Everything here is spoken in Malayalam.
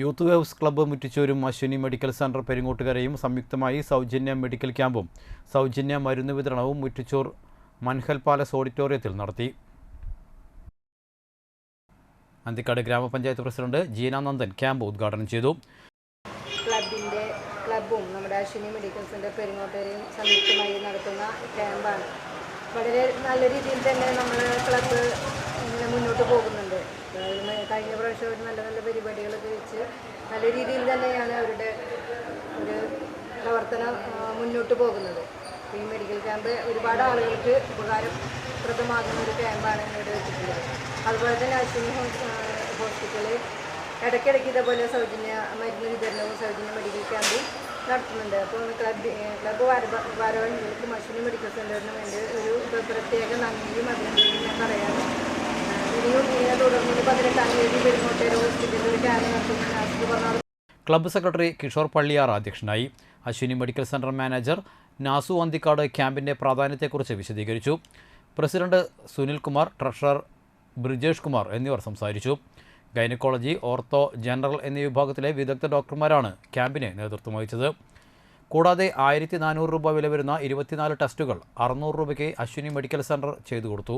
യൂത്ത് വേവ്സ് ക്ലബ്ബ് മുറ്റിച്ചൂരും അശ്വിനി മെഡിക്കൽ സെന്റർ പെരിങ്ങോട്ടുകരയും സംയുക്തമായി സൗജന്യ മെഡിക്കൽ ക്യാമ്പും സൗജന്യ മരുന്ന് വിതരണവും മുറ്റിച്ചൂർ മൻഹൽ പാലസ് ഓഡിറ്റോറിയത്തിൽ നടത്തി. അന്തിക്കാട് ഗ്രാമപഞ്ചായത്ത് പ്രസിഡന്റ് ജീന നന്ദൻ ക്യാമ്പ് ഉദ്ഘാടനം ചെയ്തു. ക്ലബിന്റെ ക്ലബും നമ്മുടെ അശ്വിനി മെഡിക്കൽ സെന്റർ പെരിങ്ങോട്ടുകരയും സംയുക്തമായി നടത്തുന്ന ക്യാമ്പാണ്. വളരെ നല്ല രീതിയിൽ തന്നെ നമ്മൾ ക്ലബ്ബ് ഇങ്ങനെ മുന്നോട്ട് പോകുന്നുണ്ട്. കഴിഞ്ഞ പ്രാവശ്യം നല്ല നല്ല പരിപാടികളൊക്കെ വെച്ച് നല്ല രീതിയിൽ തന്നെയാണ് അവരുടെ ഒരു പ്രവർത്തനം മുന്നോട്ട് പോകുന്നത്. ഈ മെഡിക്കൽ ക്യാമ്പ് ഒരുപാട് ആളുകൾക്ക് ഉപകാരപ്രദമാകുന്ന ഒരു ക്യാമ്പാണ് ഇവിടെ വെച്ചിട്ടുള്ളത്. അതുപോലെ തന്നെ അശ്വിനി ഹോസ്പിറ്റലിൽ ഇടയ്ക്കിടയ്ക്ക് ഇതേപോലെ സൗജന്യ മരുന്ന് വിതരണവും സൗജന്യ മെഡിക്കൽ ക്യാമ്പും നടത്തുന്നുണ്ട്. അപ്പോൾ ക്ലബ് ക്ലബ് വാര വാരവാഹികൾക്കും അശ്വിനി മെഡിക്കൽ സെന്ററിനും വേണ്ടി ഒരു പ്രത്യേക നന്ദിയും അഭിനന്ദനവും ഞാൻ പറയാണ് ഇനിയും ഇങ്ങനെ തുടർന്ന് ഒരു നടത്തുന്ന ക്ലബ്ബ് സെക്രട്ടറി കിഷോർ പള്ളിയാർ അധ്യക്ഷനായി. Ashwini medical centre manager Nasu Anthikad ക്യാമ്പിന്റെ പ്രാധാന്യത്തെക്കുറിച്ച് വിശദീകരിച്ചു. പ്രസിഡന്റ് സുനിൽകുമാർ ട്രഷറർ ബ്രിജേഷ് കുമാർ എന്നിവർ സംസാരിച്ചു. ഗൈനക്കോളജി ഓർത്തോ ജനറൽ എന്നീ വിഭാഗത്തിലെ വിദഗ്ധ ഡോക്ടർമാരാണ് ക്യാമ്പിനെ നേതൃത്വം വഹിച്ചത്. കൂടാതെ ആയിരത്തി നാനൂറ് രൂപ വില വരുന്ന ഇരുപത്തിനാല് ടെസ്റ്റുകൾ അറുന്നൂറ് രൂപയ്ക്ക് അശ്വിനി മെഡിക്കൽ സെന്റർ ചെയ്തു കൊടുത്തു.